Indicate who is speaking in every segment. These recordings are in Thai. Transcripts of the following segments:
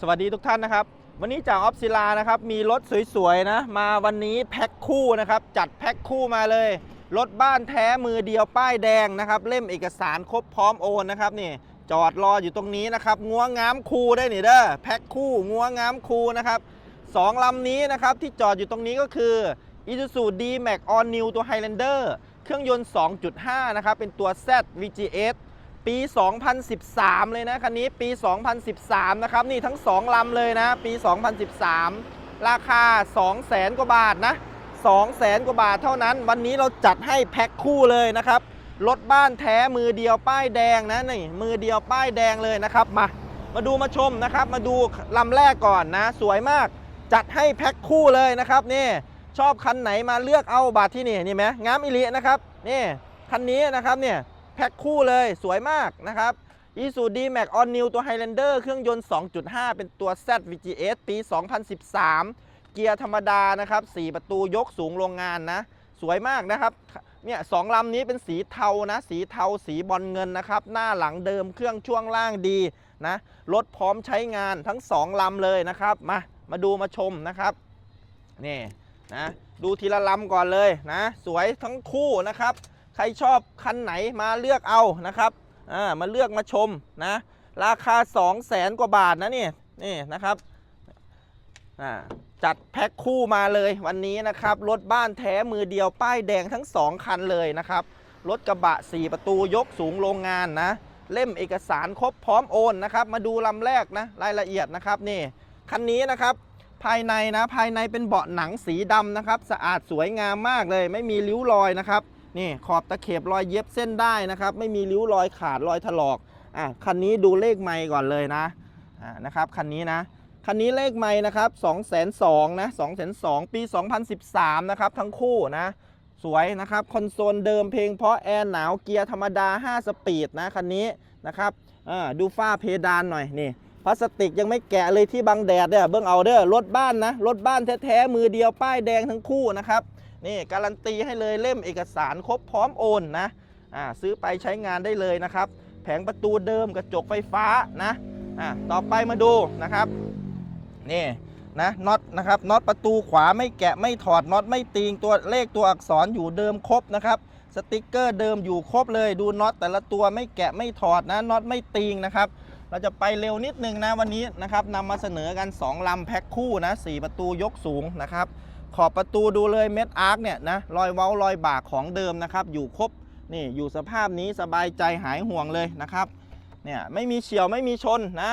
Speaker 1: สวัสดีทุกท่านนะครับ วันนี้จากออฟซิลานะครับมีรถสวยๆนะ มาวันนี้แพ็คคู่นะครับ จัดแพ็คคู่มาเลย รถบ้านแท้มือเดียวป้ายแดงนะครับ เล่มเอกสารครบพร้อมโอนนะครับนี่จอดรออยู่ตรงนี้นะครับงัวงามคูได้นี่เด้อแพ็คคู่งัวงามคูนะครับสองลำนี้นะครับที่จอดอยู่ตรงนี้ก็คือ Isuzu D-Max All New ตัว Highlander เครื่องยนต์ 2.5 นะครับ เป็นตัว Z VGS ปี 2013 เลยนะคันนี้ปี 2013 นะครับ นี่ทั้ง 2 ลำเลยนะ ปี 2013 ราคา 200,000 กว่าบาทนะ 200,000 กว่าบาทเท่านั้น วันนี้เราจัดให้แพ็คคู่เลยนะครับ รถบ้านแท้มือเดียวป้ายแดงนะนี่มือเดียวป้ายแดงเลยนะครับ มา มาดูมาชมนะครับ มาดูลำแรกก่อนนะ สวยมาก จัดให้แพ็คคู่เลยนะครับนี่ชอบคันไหนมาเลือกเอาบาทที่นี่นี่ไหมงามอิลินะครับนี่คันนี้นะครับเนี่ย แพ็คคู่เลยสวยมากนะครับ i s u d Max On New ตัว Highlander เครื่องยนต์ 2.5 เป็นตัว Z VGS ปี 2013 เกียร์ธรรมดานะครับ 4 ประตูยกสูงโรงงานนะ สวยมากนะครับ เนี่ยสองลำนี้เป็นสีเทานะ สีเทาสีบอลเงินนะครับ หน้าหลังเดิมเครื่องช่วงล่างดีนะ รถพร้อมใช้งานทั้งสองลำเลยนะครับ มา มาดูมาชมนะครับ นี่นะ ดูทีละลำก่อนเลยนะ สวยทั้งคู่นะครับ ใครชอบคันไหนมาเลือกเอานะครับอ่ามาเลือกมาชมนะราคา 2 0 0แสนกว่าบาทนะนี่นี่นะครับอ่าจัดแพ็คคู่มาเลยวันนี้นะครับรถบ้านแท้มือเดียวป้ายแดงทั้ง 2 คันเลยนะครับรถกระบะ 4 ประตูยกสูงโรงงานนะ เล่มเอกสารครบพร้อมโอนนะครับมาดูลำแรกนะรายละเอียดนะครับนี่คันนี้นะครับภายในนะภายในเป็นเบาะหนังสีดำนะครับ สะอาดสวยงามมากเลย ไม่มีริ้วรอยนะครับ นี่ขอบตะเข็บรอยเย็บเส้นได้นะครับ ไม่มีริ้วรอยขาดรอยถลอกอะคันนี้ดูเลขไมค์ก่อนเลยนะอ่านะครับคันนี้นะคันนี้เลขไมค์นะครับ2 2 0 0 0นะ2 2 0 0ปี 2013 นะครับ ทั้งคู่นะ สวยนะครับ คอนโซลเดิมเพลงเพราะแอร์หนาวเกียร์ธรรมดา 5 สปีดนะคันนี้นะครับอ่าดูฝ้าเพดานหน่อยนี่พลาสติกยังไม่แกะเลยที่บังแดดเนี่ยเบิ้องเอาเด้อรถบ้านนะรถบ้านแท้ๆมือเดียวป้ายแดงทั้งคู่นะครับ นี่การันตีให้เลยเล่มเอกสารครบพร้อมโอนนะอ่าซื้อไปใช้งานได้เลยนะครับ แผงประตูเดิมกระจกไฟฟ้านะอ่าต่อไปมาดูนะครับนี่นะน็อตนะครับน็อตประตูขวาไม่แกะไม่ถอดน็อตไม่ตีงตัวเลขตัวอักษรอยู่เดิมครบนะครับสติกเกอร์เดิมอยู่ครบเลยดูน็อตแต่ละตัวไม่แกะไม่ถอดนะน็อตไม่ตีงนะครับเราจะไปเร็วนิดนึงนะวันนี้นะครับนำมาเสนอกัน 2ลำแพ็คคู่นะ4ประตูยกสูงนะครับ ขอบประตูดูเลยเม็ดอาร์คเนี่ยนะรอยเว้ารอยบากของเดิมนะครับ อยู่ครบนี่อยู่สภาพนี้สบายใจหายห่วงเลยนะครับเนี่ยไม่มีเฉียวไม่มีชนนะ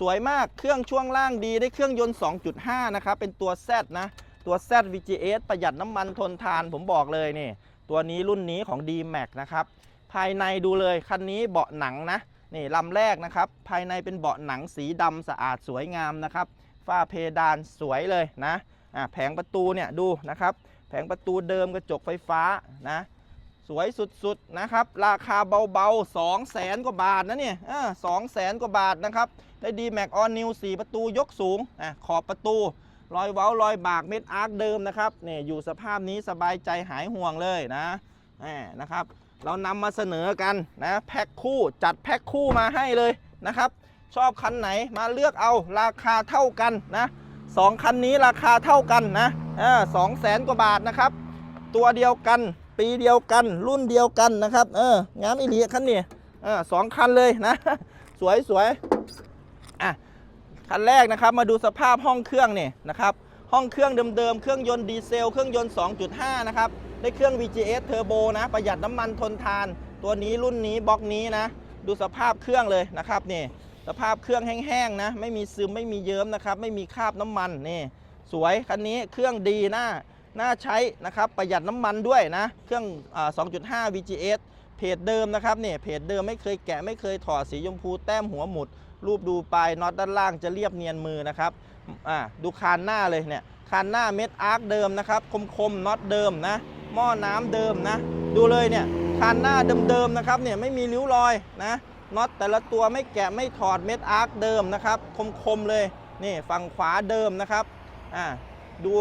Speaker 1: สวยมากเครื่องช่วงล่างดีได้เครื่องยนต์ 2.5 นะครับ เป็นตัว Z นะ ตัว Z VGS ประหยัดน้ำมันทนทานผมบอกเลยนี่ ตัวนี้รุ่นนี้ของ D-Max นะครับ ภายในดูเลย คันนี้เบาะหนังนะ นี่ลำแรกนะครับ ภายในเป็นเบาะหนังสีดำสะอาดสวยงามนะครับฝ้าเพดานสวยเลยนะอะ แผงประตูเนี่ยดูนะครับ แผงประตูเดิมกระจกไฟฟ้านะ สวยสุดๆนะครับ ราคาเบาๆ2 0 0แสนกว่าบาทนะเนี่ยสองแสนกว่าบาทนะครับ ได้ดีแม็กออนนิว4ประตูยกสูงอขอบประตูรอยเว้ารอยบากเม็ดอาร์คเดิมนะครับเนี่ยอยู่สภาพนี้สบายใจหายห่วงเลยนะแหมนะครับ เรานำมาเสนอกันนะแพ็คคู่จัดแพ็คคู่มาให้เลยนะครับ ชอบคันไหนมาเลือกเอาราคาเท่ากันนะ สองคันนี้ราคาเท่ากันนะสองแสนกว่าบาทนะครับ ตัวเดียวกัน ปีเดียวกัน รุ่นเดียวกันนะครับ เอองามอีหลีคันนี้เออสองคันเลยนะ สวยสวยอะคันแรกนะครับ มาดูสภาพห้องเครื่องเนี่ยนะครับ ห้องเครื่องเดิมๆ เครื่องยนต์ดีเซล เครื่องยนต์ 2.5 นะครับ ได้เครื่อง VGS Turbo นะ ประหยัดน้ำมันทนทาน ตัวนี้รุ่นนี้บล็อกนี้นะ ดูสภาพเครื่องเลยนะครับนี่ สภาพเครื่องแห้งๆนะไม่มีซึมไม่มีเยิ้มนะครับ ไม่มีคราบน้ำมันนี่สวยคันนี้เครื่องดีน่าน่าใช้นะครับประหยัดน้ำมันด้วยนะ เครื่องอา2.5 VGS เพจเดิมนะครับเนี่ยเพจเดิมไม่เคยแกะไม่เคยถอดสีชมพูแต้มหัวหมุด รูปดูปลายน็อตด้านล่างจะเรียบเนียนมือนะครับอ่าดูคานหน้าเลยเนี่ยคานหน้าเม็ดอาร์คเดิมนะครับคมๆน็อตเดิมนะหม้อน้ำเดิมนะ ดูเลยเนี่ยคานหน้าเดิมๆนะครับเนี่ยไม่มีริ้วรอยนะ น็อตแต่ละตัวไม่แกะไม่ถอดเม็ดอาร์คเดิมนะครับ คมๆเลยนี่ฝั่งขวาเดิมนะครับอ่าดู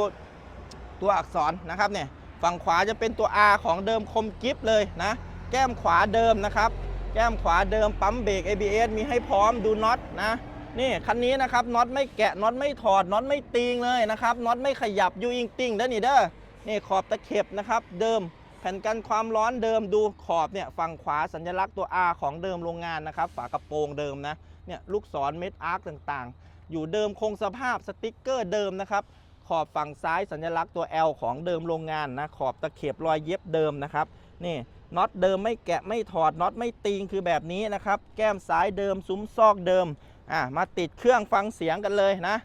Speaker 1: ตัวอักษรนะครับเนี่ยฝั่งขวาจะเป็นตัว R ของเดิมคมกิฟเลยนะแก้มขวาเดิมนะครับ แก้มขวาเดิมปั๊มเบรก ABS มีให้พร้อมดูน็อตนะนี่คันนี้นะครับน็อตไม่แกะน็อตไม่ถอดน็อตไม่ตีงเลยนะครับน็อตไม่ขยับยูอิงติงเด้อนี่เด้อนี่ขอบตะเข็บนะครับเดิม แผ่นกันความร้อนเดิมดูขอบเนี่ยฝั่งขวาสัญลักษณ์ตัว R ของเดิมโรงงานนะครับ ฝากระโปรงเดิมนะเนี่ยลูกศรเม็ดอาร์คต่างๆ อยู่เดิมคงสภาพสติ๊กเกอร์เดิมนะครับ ขอบฝั่งซ้ายสัญลักษณ์ตัว L ของเดิมโรงงานนะขอบตะเข็บรอยเย็บเดิมนะครับนี่น็อตเดิมไม่แกะไม่ถอดน็อตไม่ตีงคือแบบนี้นะครับ แก้มซ้ายเดิมซุ้มซอกเดิมอะมาติดเครื่องฟังเสียงกันเลยนะ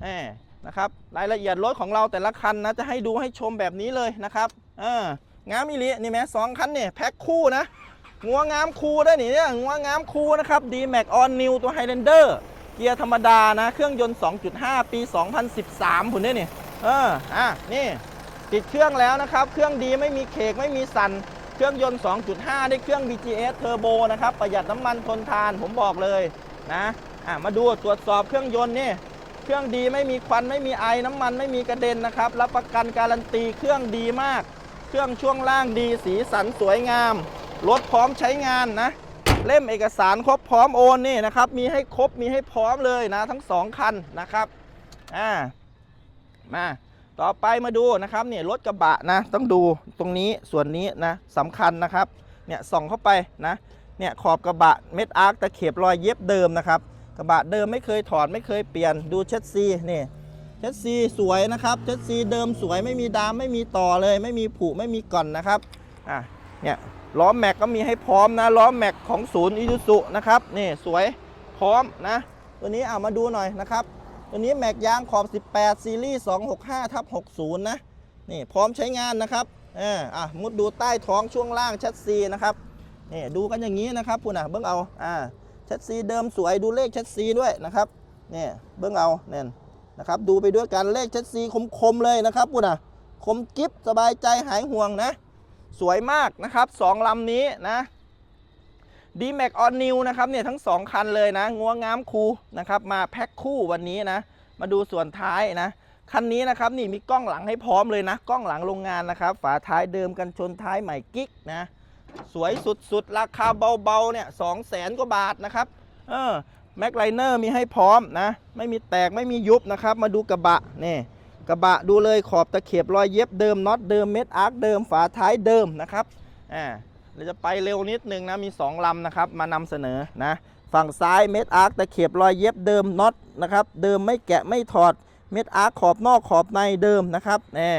Speaker 1: แหมนะครับรายละเอียดรถของเราแต่ละคันนะจะให้ดูให้ชมแบบนี้เลยนะครับเออ งามอีลีนี่แม่สองคันเนี่ยแพ็คคู่นะงัวงามคูได้หนิเนี่ยงัวงามคูนะครับ d m a x On New ตัว Highlander เกียร์ธรรมดานะ เครื่องยนต์ 2.5 ปี 2013ผุนนี่นี่เอออะนี่ติดเครื่องแล้วนะครับ เครื่องดีไม่มีเคกไม่มีสันเครื่องยนต์ 2.5 ได้เครื่อง BGS Turbo นะครับ ประหยัดน้ำมันทนทานผมบอกเลยนะอะมาดูตรวจสอบเครื่องยนต์นี่เครื่องดีไม่มีควันไม่มีไอน้ำมันไม่มีกระเด็นนะครับรับประกันการันตีเครื่องดีมาก เครื่องช่วงล่างดีสีสันสวยงาม รถพร้อมใช้งานนะ เล่มเอกสารครบพร้อมโอนนี่นะครับ มีให้ครบมีให้พร้อมเลยนะ ทั้งสองคันนะครับอ่ามาต่อไปมาดูนะครับเนี่ยรถกระบะนะ ต้องดูตรงนี้ส่วนนี้นะสำคัญนะครับเนี่ยส่องเข้าไปนะเนี่ยขอบกระบะเม็ดอาร์คตะเข็บรอยเย็บเดิมนะครับ กระบะเดิมไม่เคยถอดไม่เคยเปลี่ยนดูเช็ดซีนี่ เช็ดซีสวยนะครับเช็ดซีเดิมสวยไม่มีดามไม่มีต่อเลย ไม่มีผุไม่มีก่อนนะครับอะเนี่ยล้อแม็กก็มีให้พร้อมนะล้อแม็กของศูนย์อิซูซุนะครับนี่สวยพร้อมนะ ตัวนี้เอามาดูหน่อยนะครับตัวนี้แม็กยางขอบ 18 ซีรีส์ 265ทับ60 นะนี่พร้อมใช้งานนะครับเอออะมุดดูใต้ท้องช่วงล่างชัดซีนะครับนี่ดูกันอย่างนี้นะครับคุณอะเบิ้องเอาอ่าชัดซีเดิมสวยดูเลขชัดซีด้วยนะครับนี่เบิ้องเอาเนี่ย นะครับดูไปด้วยกันเลขชัดซีคมๆเลยนะครับพูดนะคมกิฟสบายใจหายห่วงนะ สวยมากนะครับสองลำนี้นะ d m a x On New นะครับเนี่ยทั้ง 2 คันเลยนะงัวงามคูนะครับมาแพ็คคู่วันนี้นะ มาดูส่วนท้ายนะ คันนี้นะครับนี่มีกล้องหลังให้พร้อมเลยนะ กล้องหลังโรงงานนะครับ ฝาท้ายเดิมกันชนท้ายใหม่กิ๊กนะ สวยสุดๆ ราคาเบาๆเนี่ยสองแสนกว่าบาทนะครับ เออ แม็กไลเนอร์มีให้พร้อมนะ ไม่มีแตกไม่มียุบนะครับ มาดูกระบะนี่กระบะดูเลยขอบตะเข็บรอยเย็บเดิมน็อตเดิมเม็ดอาร์คเดิมฝาท้ายเดิมนะครับอ่าเราจะไปเร็วนิดนึงนะมี 2 ลำนะครับ มานำเสนอนะฝั่งซ้ายเม็ดอาร์คตะเข็บรอยเย็บเดิมน็อตนะครับเดิมไม่แกะไม่ถอดเม็ดอาร์คขอบนอกขอบในเดิมนะครับแน่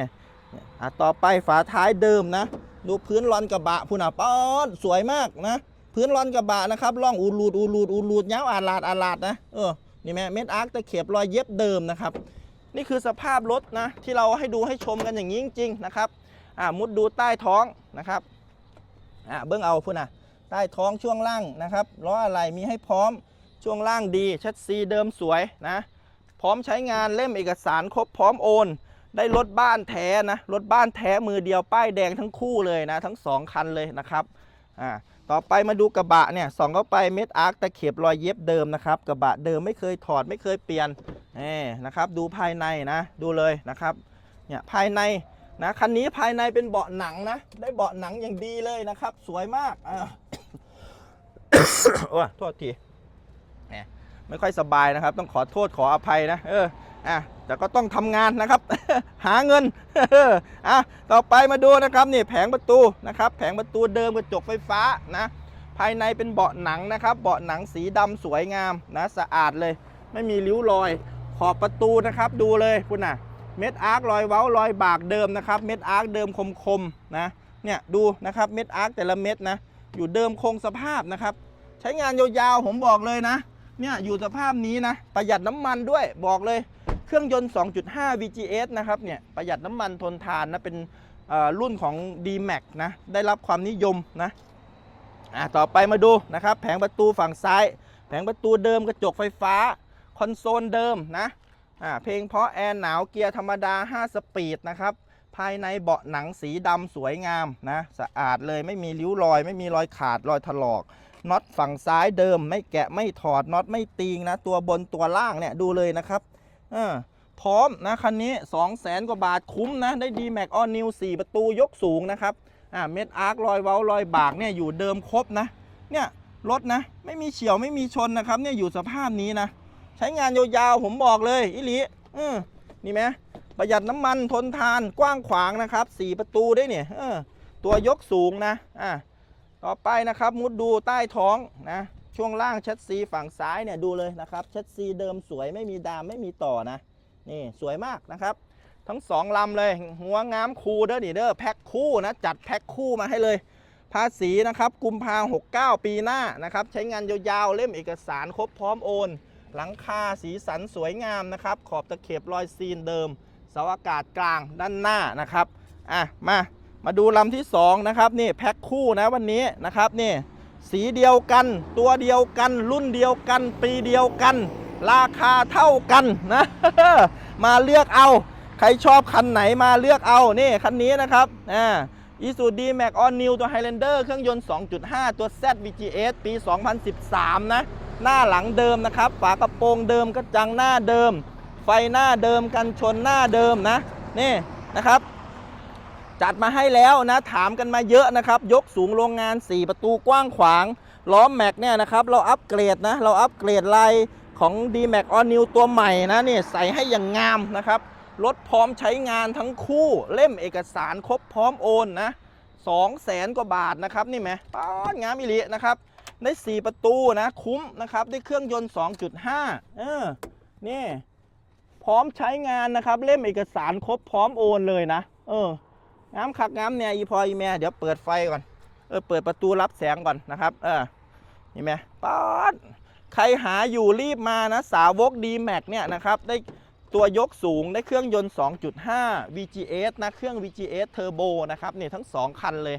Speaker 1: อะต่อไปฝาท้ายเดิมนะ ดูพื้นรอนกระบะพูน่ะป๊อดสวยมากนะ พื้นรอนกระบะนะครับร่องอูรูดอูรูดอูรูดยาวอาลาดอาลาดนะเออนี่แม่เม็ดอาร์คตะเข็บรอยเย็บเดิมนะครับ นี่คือสภาพรถนะ ที่เราให้ดูให้ชมกันอย่างนี้จริง ๆ นะครับอ่ามุดดูใต้ท้องนะครับอ่าเบื้องเอาพูน่ะใต้ท้องช่วงล่างนะครับล้ออะไรมีให้พร้อมช่วงล่างดีชัดซีเดิมสวยนะพร้อมใช้งานเล่มเอกสารครบพร้อมโอน ได้รถบ้านแท้นะรถบ้านแท้มือเดียวป้ายแดงทั้งคู่เลยนะทั้งสองคันเลยนะครับ อ่าต่อไปมาดูกระบะเนี่ยส่องเข้าไปเม็ดอาร์คตะเข็บรอยเย็บเดิมนะครับกระบะเดิมไม่เคยถอดไม่เคยเปลี่ยนนี่นะครับดูภายในนะดูเลยนะครับเนี่ยภายในนะคันนี้ภายในเป็นเบาะหนังนะได้เบาะหนังอย่างดีเลยนะครับ สวยมากอ่าโอ้โทษทีแหมไม่ค่อยสบายนะครับ ต้องขอโทษขออภัยนะเออ อะแต่ก็ต้องทำงานนะครับ หาเงินอะต่อไปมาดูนะครับนี่แผงประตูนะครับ แผงประตูเดิมกระจกไฟฟ้านะภายในเป็นเบาะหนังนะครับ เบาะหนังสีดำสวยงามนะสะอาดเลย ไม่มีริ้วรอย ขอบประตูนะครับ ดูเลยคุณน่ะเม็ดอาร์ครอยเว้ารอยบากเดิมนะครับ เม็ดอาร์คเดิมคมๆนะเนี่ยดูนะครับเม็ดอาร์คแต่ละเม็ดนะอยู่เดิมคงสภาพนะครับ ใช้งานยาวๆผมบอกเลยนะ เนี่ยอยู่สภาพนี้นะ ประหยัดน้ำมันด้วยบอกเลย เครื่องยนต์ 2.5 VGS นะครับเนี่ยประหยัดน้ำมันทนทานนะ เป็นรุ่นของ D-Max นะ ได้รับความนิยมนะอะต่อไปมาดูนะครับ แผงประตูฝั่งซ้าย แผงประตูเดิมกระจกไฟฟ้า คอนโซลเดิมนะอ่าเพลงเพราะแอร์หนาวเกียร์ธรรมดา 5 สปีดนะครับ ภายในเบาะหนังสีดำสวยงามนะ สะอาดเลยไม่มีริ้วรอย ไม่มีรอยขาดรอยถลอกน็อตฝั่งซ้ายเดิม ไม่แกะไม่ถอดน็อตไม่ตีงนะ ตัวบนตัวล่างเนี่ยดูเลยนะครับ ออพร้อมนะคันนี้ 2 0 0แสนกว่าบาทคุ้มนะ ได้ d m a x All New 4ประตูยกสูงนะครับอ่าเม็ดอาร์ครอยเว้ารอยบากเนี่ยอยู่เดิมครบนะเนี่ยรถนะ ไม่มีเฉียวไม่มีชนนะครับเนี่ยอยู่สภาพนี้นะ ใช้งานยาวๆผมบอกเลยอิลิอืมนี่ไหมประหยัดน้ำมันทนทานกว้างขวางนะครับสี่ประตูได้เนี่ยเออตัวยกสูงนะอะต่อไปนะครับมุดดูใต้ท้องนะ ช่วงล่างแชสซีฝั่งซ้ายเนี่ยดูเลยนะครับแชสซีเดิมสวยไม่มีดามไม่มีต่อนะนี่สวยมากนะครับ ทั้งสองลำเลยหัวงามคูเด้อนี่เด้อแพ็คคู่นะจัดแพ็คคู่มาให้เลย ภาษีนะครับกุมภาหกเก้าปีหน้านะครับใช้งานยาวๆเล่มเอกสารครบพร้อมโอน หลังคาสีสันสวยงามนะครับขอบตะเข็บรอยซีนเดิมเสาอากาศกลางด้านหน้านะครับอะมามาดูลำที่2นะครับนี่แพ็คคู่นะวันนี้นะครับนี่ สีเดียวกัน ตัวเดียวกัน รุ่นเดียวกัน ปีเดียวกัน ราคาเท่ากันนะ มาเลือกเอา ใครชอบคันไหนมาเลือกเอา นี่คันนี้นะครับ อ่าอีซูดีแม็กออนนิวตัว Highlander เครื่องยนต์ 2.5 ตัว Z VGS ปี 2013 นะ หน้าหลังเดิมนะครับ ฝากระโปรงเดิมกระจังหน้าเดิม ไฟหน้าเดิมกันชนหน้าเดิมนะ นี่นะครับ จัดมาให้แล้วนะถามกันมาเยอะนะครับ ยกสูงโรงงาน 4 ประตูกว้างขวาง ล้อมแม็กเนี่ยนะครับเราอัปเกรดนะเราอัปเกรดลายของ d m a x All New ตัวใหม่นะนี่ใส่ให้อย่างงามนะครับรถพร้อมใช้งานทั้งคู่เล่มเอกสารครบพร้อมโอนนะ2แสนกว่าบาทนะครับนี่ไหมป้อนงามอิลินะครับได้ 4 ประตูนะคุ้มนะครับได้เครื่องยนต์ 2.5 เออนี่พร้อมใช้งานนะครับเล่มเอกสารครบพร้อมโอนเลยนะ เออ งามคักงามเนี่ยอีพออีแม่เดี๋ยวเปิดไฟก่อนเออเปิดประตูรับแสงก่อนนะครับ เออนี่ไหมป๊อดใครหาอยู่รีบมานะ สาวก d m a x เนี่ยนะครับ ได้ตัวยกสูงได้เครื่องยนต์ 2.5 VGS นะ เครื่อง VGS Turbo นะครับเนี่ยทั้ง 2 คันเลย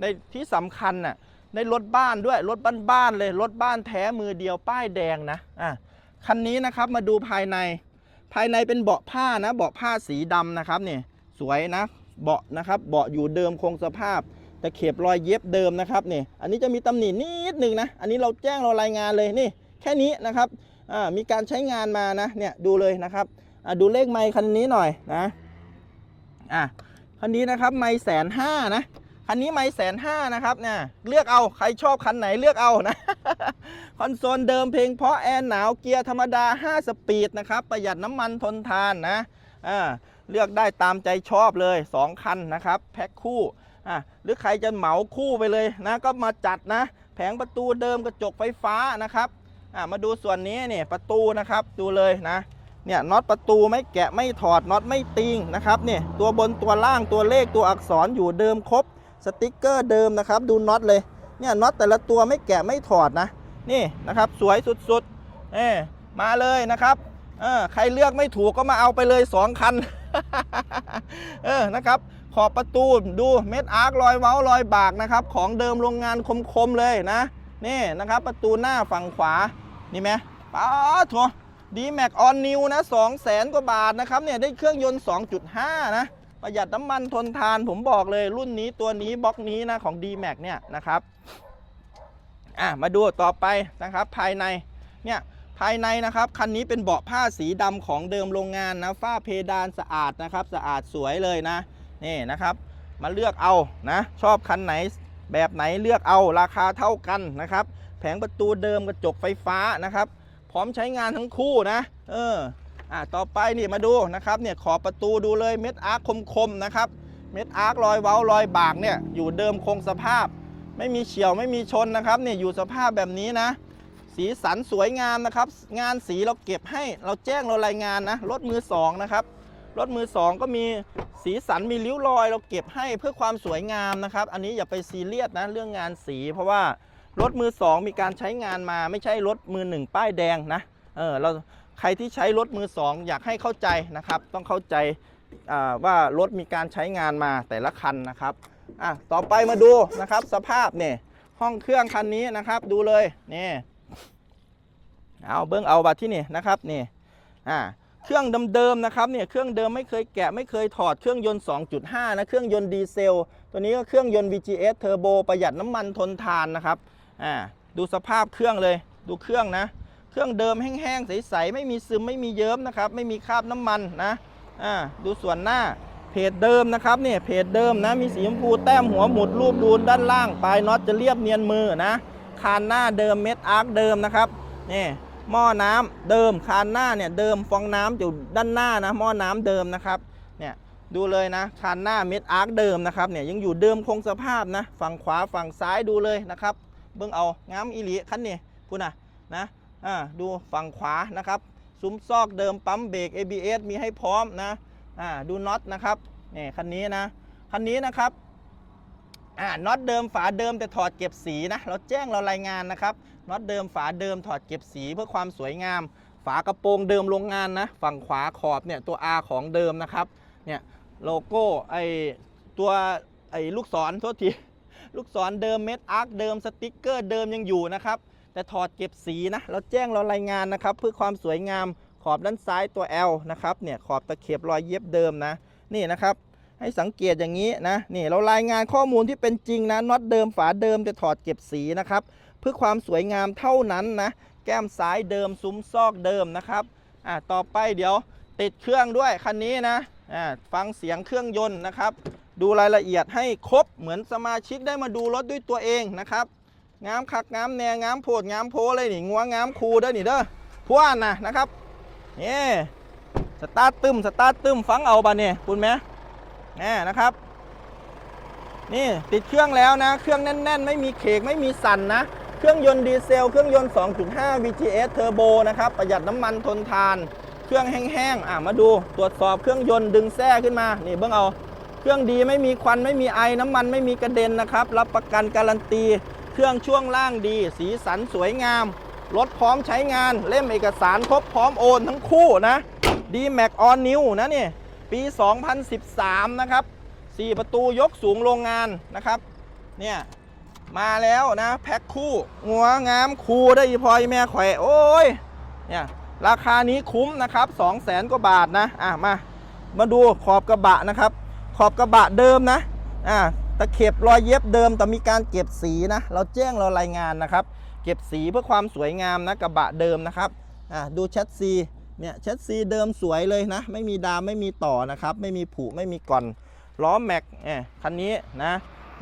Speaker 1: ในที่สำคัญน่ะได้รถบ้านด้วย รถบ้านๆเลย รถบ้านแท้มือเดียวป้ายแดงนะอะคันนี้นะครับมาดูภายใน ภายในเป็นเบาะผ้านะ เบาะผ้าสีดำนะครับเนี่ยสวยนะ เบาะนะครับเบาะอยู่เดิมคงสภาพแต่เข็บรอยเย็บเดิมนะครับนี่อันนี้จะมีตำหนินิดหนึ่งนะอันนี้เราแจ้งเรารายงานเลยนี่แค่นี้นะครับมีการใช้งานมานะเนี่ยดูเลยนะครับดูเลขไมค์คันนี้หน่อยนะอะคันนี้นะครับไมค์แสนห้านะคันนี้ไม่แสนห้านะครับเนี่ยเลือกเอาใครชอบคันไหนเลือกเอานะคอนโซลเดิมเพลงเพราะแอร์หนาวเกียร์ธรรมดา 5 สปีดนะครับประหยัดน้ำมันทนทานนะ อ่าเลือกได้ตามใจชอบเลย 2 คันนะครับ แพ็คคู่อ่าหรือใครจะเหมาคู่ไปเลยนะก็มาจัดนะ แผงประตูเดิมกระจกไฟฟ้านะครับอ่ามาดูส่วนนี้เนี่ยประตูนะครับดูเลยนะเนี่ยน็อตประตูไม่แกะไม่ถอดน็อตไม่ติงนะครับเนี่ยตัวบนตัวล่างตัวเลขตัวอักษรอยู่เดิมครบสติกเกอร์เดิมนะครับ ดูน็อตเลยเนี่ยน็อตแต่ละตัวไม่แกะไม่ถอดนะนี่นะครับ สวยสุดๆเออมาเลยนะครับ เออใครเลือกไม่ถูกก็มาเอาไปเลย 2 คัน เออนะครับ ขอบประตูดูเม็ดอาร์ครอยเว้ารอยบากนะครับ ของเดิมโรงงานคมๆเลยนะนี่นะครับ ประตูหน้าฝั่งขวานี่ไหมป้าโถดีแม็กออนนิวนะ2 0 0แสนกว่าบาทนะครับเนี่ยได้เครื่องยนต์ 2.5 นะ ประหยัดน้ำมันทนทานผมบอกเลยรุ่นนี้ตัวนี้บล็อกนี้นะของ d m a x เนี่ยนะครับอะมาดูต่อไปนะครับภายในเนี่ย ภายในนะครับคันนี้เป็นเบาะผ้าสีดำของเดิมโรงงานนะฝ้าเพดานสะอาดนะครับสะอาดสวยเลยนะนี่นะครับมาเลือกเอานะชอบคันไหนแบบไหนเลือกเอาราคาเท่ากันนะครับแผงประตูเดิมกระจกไฟฟ้านะครับ พร้อมใช้งานทั้งคู่นะ เอออะต่อไปนี่มาดูนะครับเนี่ยขอบประตูดูเลยเม็ดอาร์คคมๆนะครับเม็ดอาร์ครอยเว้ารอยบากเนี่ยอยู่เดิมคงสภาพ ไม่มีเฉียวไม่มีชนนะครับเนี่ยอยู่สภาพแบบนี้นะ สีสันสวยงามนะครับ งานสีเราเก็บให้เราแจ้งเรารายงานนะรถมือสองนะครับรถมือสองก็มีสีสันมีริ้วรอย เราเก็บให้เพื่อความสวยงามนะครับ อันนี้อย่าไปซีเรียสนะเรื่องงานสี เพราะว่ารถมือสองมีการใช้งานมาไม่ใช่รถมือหนึ่งป้ายแดงนะเออเราใครที่ใช้รถมือสองอยากให้เข้าใจนะครับ ต้องเข้าใจว่ารถมีการใช้งานมาแต่ละคันนะครับอะต่อไปมาดูนะครับ สภาพเนี่ยห้องเครื่องคันนี้นะครับ ดูเลยนี่ เอาเบิ้งเอาบัตรที่นี่นะครับนี่อ่าเครื่องเดิมๆนะครับเนี่ยเครื่องเดิมไม่เคยแกะไม่เคยถอดเครื่องยนต์ 2.5 นะเครื่องยนต์ดีเซล ตัวนี้ก็เครื่องยนต์ VGS Turbo ประหยัดน้ำมันทนทานนะครับอ่าดูสภาพเครื่องเลยดูเครื่องนะ เครื่องเดิมแห้งๆใสๆไม่มีซึมไม่มีเยิ้มนะครับไม่มีคราบน้ำมันนะอ่าดูส่วนหน้าเพจเดิมนะครับเนี่ยเพจเดิมนะมีสีชมพูแต้มหัวหมุดรูปดูนด้านล่างปลายน็อตจะเรียบเนียนมือนะคานหน้าเดิมเม็ดอาร์คเดิมนะครับนี่ หม้อน้ำเดิมคานหน้าเนี่ยเดิมฟองน้ำอยู่ด้านหน้านะหม้อน้ำเดิมนะครับเนี่ยดูเลยนะคานหน้าเม็ดอาร์คเดิมนะครับเนี่ยยังอยู่เดิมคงสภาพนะฝั่งขวาฝั่งซ้ายดูเลยนะครับเบิ่งเอางามอีหลีคันนี้พูดนะนะอ่าดูฝั่งขวานะครับซุ้มซอกเดิมปั๊มเบรก ABS มีให้พร้อมนะอ่าดูน็อตนะครับเนี่ยคันนี้นะคันนี้นะครับ อ่าน็อตเดิมฝาเดิมแต่ถอดเก็บสีนะเราแจ้งเรารายงานนะครับน็อตเดิมฝาเดิมถอดเก็บสีเพื่อความสวยงาม ฝากระโปรงเดิมโรงงานนะฝั่งขวาขอบเนี่ยตัว R ของเดิมนะครับเนี่ยโลโก้ไอตัวไอลูกศรโทษทีลูกศรเดิมเม็ดอาร์คเดิมสติกเกอร์เดิมยังอยู่นะครับแต่ถอดเก็บสีนะเราแจ้งเรารายงานนะครับเพื่อความสวยงามขอบด้านซ้ายตัว L นะครับเนี่ยขอบตะเข็บรอยเย็บเดิมนะนี่นะครับ ให้สังเกตอย่างนี้นะนี่เรารายงานข้อมูลที่เป็นจริงนะน็อตเดิมฝาเดิมจะถอดเก็บสีนะครับ เพื่อความสวยงามเท่านั้นนะ แก้มซ้ายเดิมซุ้มซอกเดิมนะครับอ่าต่อไปเดี๋ยวติดเครื่องด้วยคันนี้นะอ่าฟังเสียงเครื่องยนต์นะครับ ดูรายละเอียดให้ครบเหมือนสมาชิกได้มาดูรถด้วยตัวเองนะครับงามคักงามแนงามโพดงามโพเลยนี่งัวงามคูเด้อนี่เด้อพวกนะนะครับนี่สตาร์ทตึมสตาร์ทตึมฟังเอาบาเนี่ยคุณแม่ น่นะครับ นี่ติดเครื่องแล้วนะ เครื่องแน่น ๆ ไม่มีเคกไม่มีสั่นนะ เครื่องยนต์ดีเซล เครื่องยนต์ 2.5 VGS Turbo นะครับ ประหยัดน้ำมันทนทาน เครื่องแห้งๆอะมาดูตรวจสอบเครื่องยนต์ดึงแส้ขึ้นมา นี่เบิ่งเอาเครื่องดีไม่มีควันไม่มีไอน้ำมันไม่มีกระเด็นนะครับ รับประกันการันตี เครื่องช่วงล่างดี สีสันสวยงามรถพร้อมใช้งานเล่มเอกสารครบพร้อมโอนทั้งคู่นะ d m a x On New นะนี่ ปี 2013 นะครับ 4 ประตูยกสูงโรงงานนะครับ เนี่ย มาแล้วนะ แพ็คคู่หัวงามคูได้อีพอยแม่ข่โอ้ย เนี่ย ราคานี้คุ้มนะครับ 2 0 0แสนกว่าบาทนะ อะ มา มาดูขอบกระบะนะครับ ขอบกระบะเดิมนะ อะตะเข็บรอยเย็บเดิมแต่มีการเก็บสีนะ เราแจ้งเรารายงานนะครับ เก็บสีเพื่อความสวยงามนะกระบะเดิมนะครับ อะดูแชทซี เนี่ยแชทซีเดิมสวยเลยนะ ไม่มีดามไม่มีต่อนะครับ ไม่มีผุไม่มีก่อนล้อแม็กเอ่ยคันนี้นะ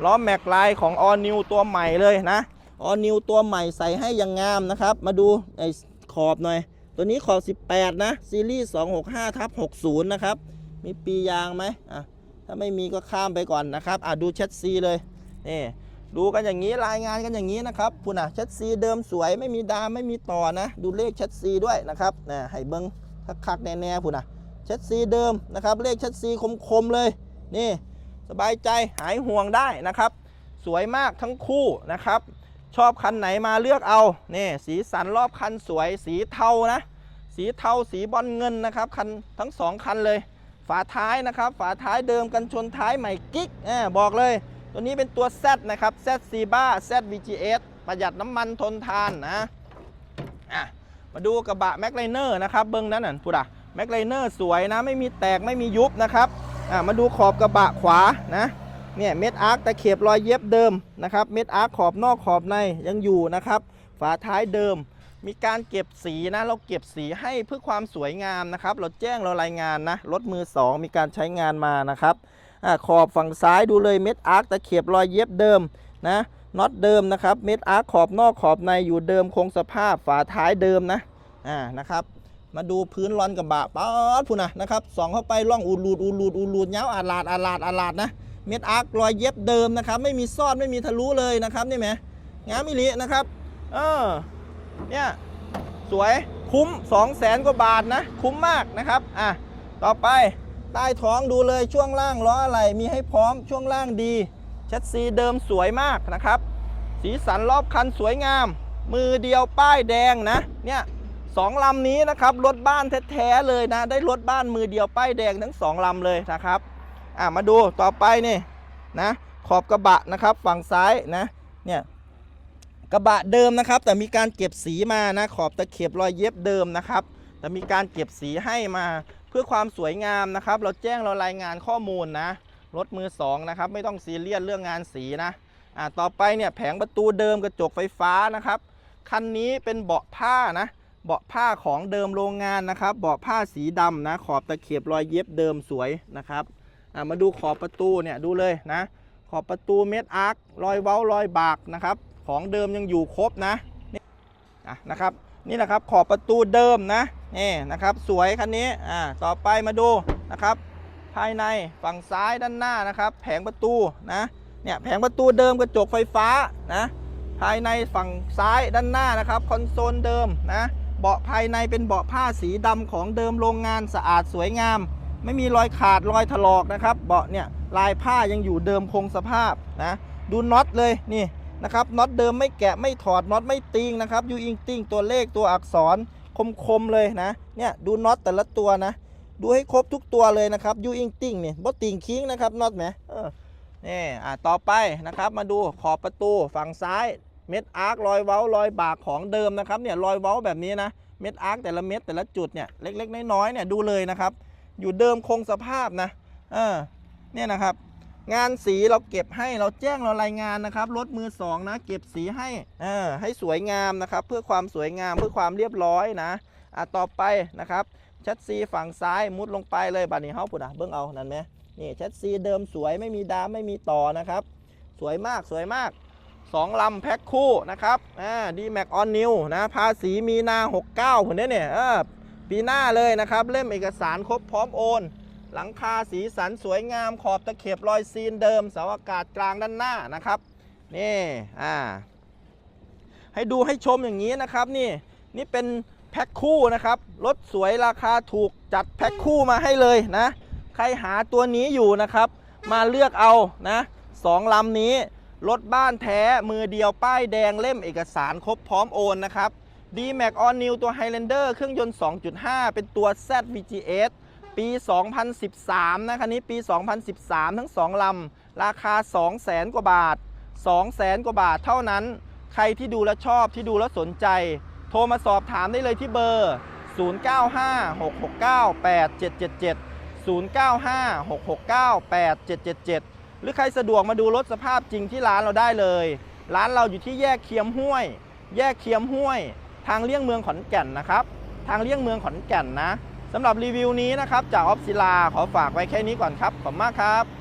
Speaker 1: ล้อแม็กลายของออนิวตัวใหม่เลยนะออนิวตัวใหม่ใส่ให้อยังงามนะครับ มาดูไอ้ขอบหน่อย ตัวนี้ขอบ 18 นะ ซีรีส์ 265ทับ60 นะครับ มีปียางไหมอะถ้าไม่มีก็ข้ามไปก่อนนะครับอะดูแชทซีเลยนี่ ดูกันอย่างนี้รายงานกันอย่างนี้นะครับคุณอะแชทซีเดิมสวยไม่มีดามไม่มีต่อนะ ดูเลขแชทซีด้วยนะครับนะให้เบิ้งคักๆแน่ๆคุณอะแชทซีเดิมนะครับ เลขแชทซีคมๆเลย นี่ สบายใจหายห่วงได้นะครับ สวยมากทั้งคู่นะครับ ชอบคันไหนมาเลือกเอานี่สีสันรอบคันสวยสีเทานะ สีเทาสีบอลเงินนะครับคันทั้งสองคันเลย ฝาท้ายนะครับ ฝาท้ายเดิมกันชนท้ายใหม่กิ๊กแอบบอกเลย ตัวนี้เป็นตัว Z นะครับ Z c b a Z VGS ประหยัดน้ำมันทนทานนะอะมาดูกระบะแม็กไลเนอร์นะครับเบิ้องนั้นน่ะพูดอะแม็กไลเนอร์สวยนะ ไม่มีแตกไม่มียุบนะครับอะมาดูขอบกระบะขวานะเนี่ยเม็ดอาร์คตะเข็บรอยเย็บเดิมนะครับเม็ดอาร์คขอบนอกขอบในยังอยู่นะครับ ฝาท้ายเดิม มีการเก็บสีนะเราเก็บสีให้เพื่อความสวยงามนะครับ เราแจ้งเรารายงานนะรถมือ 2 มีการใช้งานมานะครับ ขอบฝั่งซ้ายดูเลยเม็ดอาร์คตะเข็บรอยเย็บเดิมนะน็อตเดิมนะครับเม็ดอาร์คขอบนอกขอบในอยู่เดิมคงสภาพฝาท้ายเดิมนะอ่านะครับมาดูพื้นรอนกระบะป๊อดพูนะนะครับส่องเข้าไปร่องอูรูดอูรูดอูรูดเงาอาลาดอาลาดอาลาดนะเม็ดอาร์ครอยเย็บเดิมนะครับ ไม่มีซ่อนไม่มีทะลุเลยนะครับนี่ไหมงามอิลินะครับเออเนี่ยสวยคุ้ม 2 0 0แสนกว่าบาทนะ คุ้มมากนะครับ อะ ต่อไป ใต้ท้องดูเลยช่วงล่างล้ออะไรมีให้พร้อมช่วงล่างดีแชสซีเดิมสวยมากนะครับ สีสันรอบคันสวยงาม มือเดียวป้ายแดงนะเนี่ยสองลำนี้นะครับรถบ้านแท้ๆเลยนะ ได้รถบ้านมือเดียวป้ายแดงทั้งสองลำเลยนะครับอะมาดูต่อไปนี่นะขอบกระบะนะครับฝั่งซ้ายนะเนี่ยกระบะเดิมนะครับ แต่มีการเก็บสีมานะขอบตะเข็บรอยเย็บเดิมนะครับ แต่มีการเก็บสีให้มา เพื่อความสวยงามนะครับ เราแจ้งเรารายงานข้อมูลนะ รถมือสองนะครับ ไม่ต้องซีเรียสเรื่องงานสีนะอ่าต่อไปเนี่ยแผงประตูเดิมกระจกไฟฟ้านะครับ คันนี้เป็นเบาะผ้านะ เบาะผ้าของเดิมโรงงานนะครับ เบาะผ้าสีดำนะ ขอบตะเข็บรอยเย็บเดิมสวยนะครับอ่ามาดูขอบประตูเนี่ยดูเลยนะ ขอบประตูเม็ดอาร์ครอยเว้ารอยบากนะครับ ของเดิมยังอยู่ครบนะอะนะครับ นี่นะครับขอบประตูเดิมนะนี่นะครับสวยคันนี้อ่าต่อไปมาดูนะครับ ภายในฝั่งซ้ายด้านหน้านะครับ แผงประตูนะเนี่ยแผงประตูเดิมกระจกไฟฟ้านะภายในฝั่งซ้ายด้านหน้านะครับคอนโซลเดิมนะเบาะภายในเป็นเบาะผ้าสีดำของเดิมโรงงานสะอาดสวยงาม ไม่มีรอยขาดรอยถลอกนะครับ เบาะเนี่ยลายผ้ายังอยู่เดิมคงสภาพนะดูน็อตเลยนี่ นะครับน็อตเดิมไม่แกะไม่ถอดน็อตไม่ติงนะครับยูอิงติ้งตัวเลขตัวอักษรคมๆเลยนะเนี่ยดูน็อตแต่ละตัวนะ ดูให้ครบทุกตัวเลยนะครับยูอิงติ้งเนี่ยบอติงคิงนะครับน็อตไหมเออนี่อะต่อไปนะครับมาดูขอบประตูฝั่งซ้ายเม็ดอาร์ครอยเว้ารอยบากของเดิมนะครับเนี่ยรอยเว้าแบบนี้นะเม็ดอาร์คแต่ละเม็ดแต่ละจุดเนี่ยเล็กๆน้อยๆเนี่ยดูเลยนะครับ อยู่เดิมคงสภาพนะเออเนี่ยนะครับ งานสีเราเก็บให้เราแจ้งเรารายงานนะครับรถมือสองนะ เก็บสีให้เออให้สวยงามนะครับ เพื่อความสวยงามเพื่อความเรียบร้อยนะอะต่อไปนะครับแชทซีฝั่งซ้ายมุดลงไปเลยบัดนี้เฮาปุ่นอะเบิ่งเอานั่นไหมนี่แชทซีเดิมสวยไม่มีดามไม่มีต่อนะครับ สวยมากสวยมาก2ลำแพ็คคู่นะครับอ่าดีแม็กออนนิวนะภาษีมีนา 69ผมเนี่ยเนี่ยปีหน้าเลยนะครับ เล่มเอกสารครบพร้อมโอน หลังคาสีสันสวยงามขอบตะเข็บรอยซีนเดิมเสาอากาศกลางด้านหน้านะครับนี่อ่าให้ดูให้ชมอย่างนี้นะครับนี่นี่เป็นแพ็คคู่นะครับรถสวยราคาถูกจัดแพ็คคู่มาให้เลยนะ ใครหาตัวนี้อยู่นะครับ มาเลือกเอานะสองลำนี้รถบ้านแท้มือเดียวป้ายแดงเล่มเอกสารครบพร้อมโอนนะครับ d m a x All New ตัว Highlander เครื่องยนต์ 2.5 เป็นตัว ZVGS ปี 2013 นะคันนี้ปี 2013 ทั้ง 2 ลำ ราคา 200,000กว่าบาท 200,000กว่าบาทเท่านั้น ใครที่ดูแล้วชอบที่ดูแล้วสนใจ โทรมาสอบถามได้เลยที่เบอร์ 0956698777 0956698777 หรือใครสะดวกมาดูรถสภาพจริงที่ร้านเราได้เลย ร้านเราอยู่ที่แยกเคียมห้วย แยกเคียมห้วย ทางเลี่ยงเมืองขอนแก่นนะครับ ทางเลี่ยงเมืองขอนแก่นนะ สำหรับรีวิวนี้นะครับจากออฟซิลาขอฝากไว้แค่นี้ก่อนครับ ขอบมากครับ